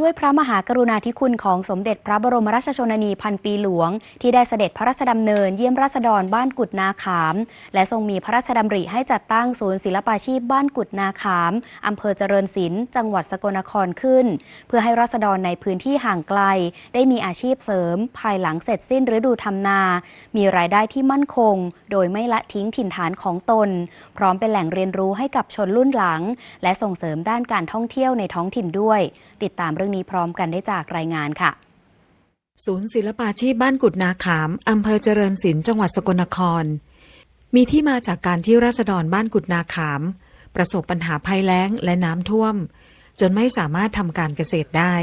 ด้วยพระมหากรุณาธิคุณของสมเด็จพระบรมราชชนนีพันปีหลวง ที่ได้เสด็จพระราชดำเนินเยี่ยมราษฎรบ้านกุดนาขาม และทรงมีพระราชดำริให้จัดตั้งศูนย์ศิลปาชีพบ้านกุดนาขามอำเภอเจริญศิลป์จังหวัดสกลนครขึ้น เพื่อให้ราษฎรในพื้นที่ห่างไกล ได้มีอาชีพเสริม ภายหลังเสร็จสิ้นฤดูทำนา มีรายได้ที่มั่นคง โดยไม่ละทิ้งถิ่นฐานของตน พร้อมเป็นแหล่งเรียนรู้ให้กับชนรุ่นหลัง และส่งเสริมด้านการท่องเที่ยวในท้องถิ่นด้วย ติดตามเรื่องนี้พร้อมกันได้จากรายงานค่ะศูนย์ศิลปาชีพบ้านกุดนาขาม อำเภอเจริญศิลป์จังหวัดสกลนคร มีที่มาจากการที่ราษฎรบ้านกุดนาขาม ประสบปัญหาภัยแล้งและน้ำท่วม จนไม่สามารถทำการเกษตรได้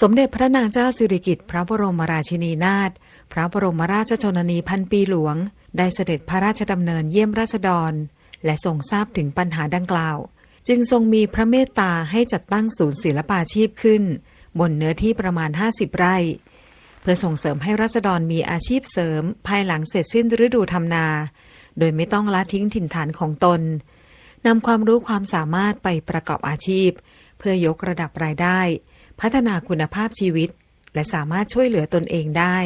สมเด็จพระนางเจ้าสิริกิติ์พระบรมราชินีนาถพระบรมราชชนนีพันปีหลวง ได้เสด็จพระราชดำเนินเยี่ยมราษฎร และทรงทราบถึงปัญหาดังกล่าว จึงทรงมีพระเมตตาให้จัดตั้งศูนย์ศิลปาชีพขึ้น บนเนื้อที่ประมาณ 50 ไร่ เพื่อส่งเสริมให้รัษฎรมีอาชีพเสริม ภายหลังเสร็จสิ้นฤดูทำนา โดยไม่ต้องละทิ้งถิ่นฐานของตนนำความรู้ความสามารถไปประกอบอาชีพ เพื่อยกระดับรายได้ พัฒนาคุณภาพชีวิต และสามารถช่วยเหลือตนเองได้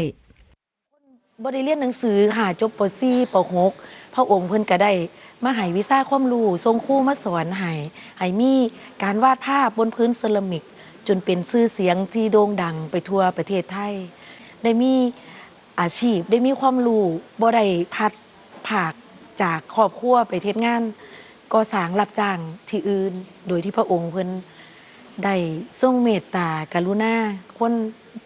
บริเรียนหนังสือค่ะจบป .4 ป .6 พระองค์เพิ่นก็ได้ มาให้วิชาความรู้ทรงคู่มาสอนให้ให้มีการวาดภาพบนพื้นเซรามิก จนเป็นชื่อเสียงที่โด่งดังไปทั่วประเทศไทย ได้มีอาชีพได้มีความรู้บ่ได้พัดผากจากครอบครัวไปเทศงานก่อสร้างรับจ้างที่อื่น โดยที่พระองค์เพิ่นได้ทรงเมตตากรุณาคน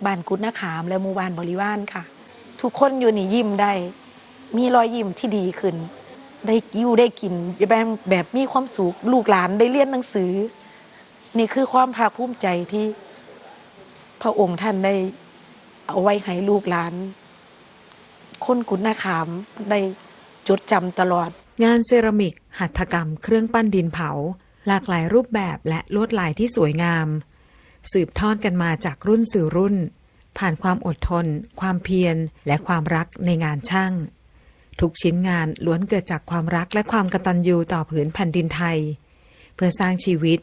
บ้านกุดนาขามและหมู่บ้านบริวารค่ะ ทุกคนอยู่นี่ยิ้มได้ มีรอยยิ้มที่ดีขึ้น ได้อยู่ได้กินแบบแบบมีความสุขลูกหลานได้เรียนหนังสือ นี่คือความภาคภูมิใจที่พระองค์ท่านได้เอาไว้ให้ลูกหลาน คนกุณนาขามได้จดจำตลอด งานเซรามิก หัตถกรรม เครื่องปั้นดินเผา หลากหลายรูปแบบและลวดลายที่สวยงาม สืบทอดกันมาจากรุ่นสู่รุ่น ผ่านความอดทน ความเพียร และความรักในงานช่าง ทุกชิ้นงานล้วนเกิดจากความรักและความกตัญญูต่อผืนแผ่นดินไทย เพื่อสร้างชีวิต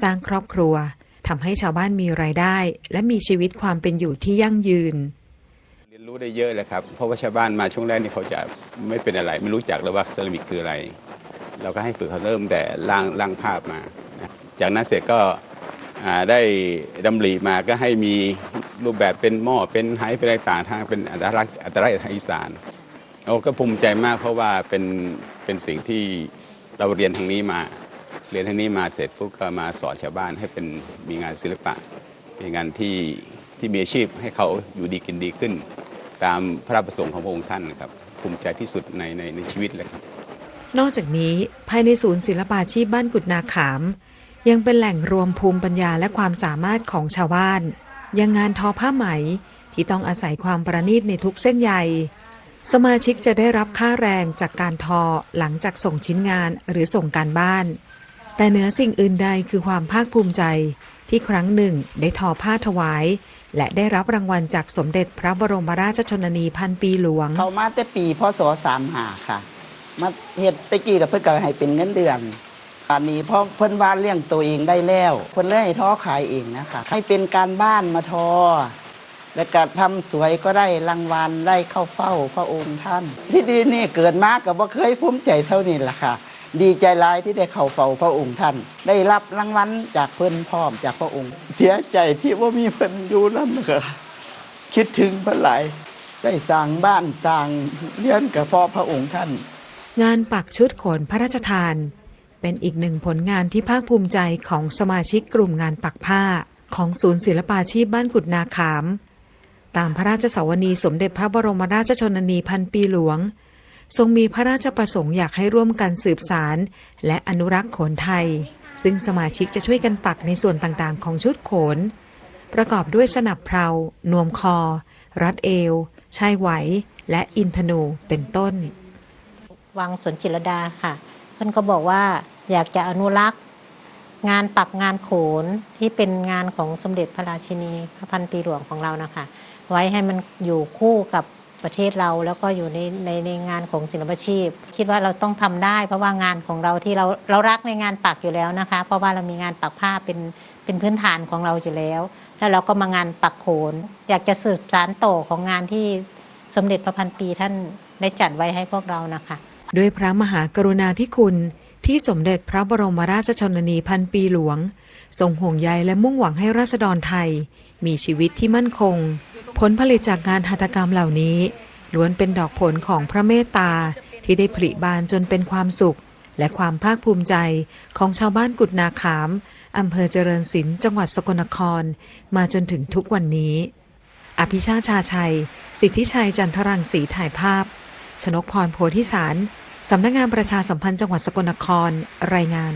สร้างครอบครัวทำให้ชาวบ้านมีรายได้ และมีชีวิตความเป็นอยู่ที่ยั่งยืน เรียนรู้ได้เยอะเลยครับ เพราะว่าชาวบ้านมาช่วงแรกนี่เขาจะไม่เป็นอะไร ไม่รู้จักเลยว่าเซรามิกคืออะไร เราก็ให้ฝึกเขาเริ่มแต่ล่างล่างภาพมา จากนั้นเสร็จก็ได้ดำริมาก็ให้มี รูปแบบเป็นหม้อเป็นไหเป็นอะไรต่างทางเป็นอัตลักษณ์อัตลักษณ์ทางอีสานเราก็ภูมิใจมากเพราะว่าเป็นเป็นสิ่งที่เราเรียนทางนี้มา เรียนทางนี้มาเสร็จปุ๊บก็มาสอนชาวบ้านให้เป็นมีงานศิลปะเป็นงานที่ที่มีอาชีพให้เขาอยู่ดีกินดีขึ้น ตามพระประสงค์ของพระองค์ท่านนะครับภูมิใจที่สุดในในในชีวิตเลยครับ นอกจากนี้ภายในศูนย์ศิลปาชีพบ้านกุดนาขาม ยังเป็นแหล่งรวมภูมิปัญญาและความสามารถของชาวบ้าน ยังงานทอผ้าไหมที่ต้องอาศัยความประณีตในทุกเส้นใย สมาชิกจะได้รับค่าแรงจากการทอหลังจากส่งชิ้นงานหรือส่งการบ้าน แต่เหนือสิ่งอื่นใดคือความภาคภูมิใจที่ครั้งหนึ่งได้ทอผ้าถวาย และได้รับรางวัลจากสมเด็จพระบรมราชชนนีพันปีหลวง เขามาแต่ปีพศสามหาค่ะ มาเฮ็ดตะกี้กับเพิ่อนก็ให้เป็นเงินเดือน อันนี้เพราะเพิ่นว่าเลี้ยงตัวเองได้แล้วเพิ่นเลยให้ทอขายเองนะคะให้เป็นการบ้านมาทอ แล้วก็ทำสวยก็ได้รางวัลได้เข้าเฝ้าพระองค์ท่าน ที่ดีนี่เกิดมาก็บ่เคยภูมิใจเท่านี้ล่ะค่ะ ดีใจหลายที่ได้เข้าเฝ้าพระองค์ท่าน ได้รับรางวัลจากเพิ่นพร้อมจากพระองค์ เสียใจที่ว่ามีเพิ่นอยู่นั่นค่ะคิดถึงเพิ่นหลายได้สร้างบ้านสร้างเรือนกับพ่อพระองค์ท่าน งานปักชุดโขนพระราชทาน เป็นอีกหนึ่งผลงานที่ภาคภูมิใจของสมาชิกกลุ่มงานปักผ้า ของศูนย์ศิลปาชีพบ้านกุดนาขาม ตามพระราชสวนีสมเด็จพระบรมราชชนนีพันปีหลวง ทรงมีพระราชประสงค์อยากให้ร่วมกันสืบสาร และอนุรักษ์โขนไทย ซึ่งสมาชิกจะช่วยกันปักในส่วนต่างๆ ของชุดโขน ประกอบด้วยสนับเพลานวมคอ รัดเอวชายไหว และอินทนูเป็นต้น วังสวนจิรดาค่ะ เพื่อนก็บอกว่าอยากจะอนุรักษ์งานปักงานโขนที่เป็นงานของสมเด็จพระราชินีพระพันปีหลวงของเรานะคะ ไว้ให้มันอยู่คู่กับประเทศเราแล้วก็อยู่ในในในงานของศิลปชีพ คิดว่าเราต้องทำได้ เพราะว่างานของเราที่เราเรารักในงานปักอยู่แล้วนะคะ เพราะว่าเรามีงานปักผ้าเป็นเป็นพื้นฐานของเราอยู่แล้ว แล้วเราก็มางานปักโขน อยากจะสืบสานต่อของงานที่สมเด็จพระพันปีท่านได้จัดไว้ให้พวกเรานะคะ ด้วยพระมหากรุณาธิคุณที่สมเด็จพระบรมราชชนนีพันปีหลวง ทรงห่วงใยและมุ่งหวังให้ราษฎรไทย มีชีวิตที่มั่นคง ผลผลิตจากงานหัตถกรรมเหล่านี้ ล้วนเป็นดอกผลของพระเมตตาที่ได้ผลิบานจนเป็นความสุข และความภาคภูมิใจของชาวบ้านกุดนาขามอำเภอเจริญศิลป์จังหวัดสกลนคร มาจนถึงทุกวันนี้ อภิชาชาชัย สิทธิชัยจันทรังสีถ่ายภาพ ชนกพรโพธิสาร สำนักงานประชาสัมพันธ์จังหวัดสกลนครรายงาน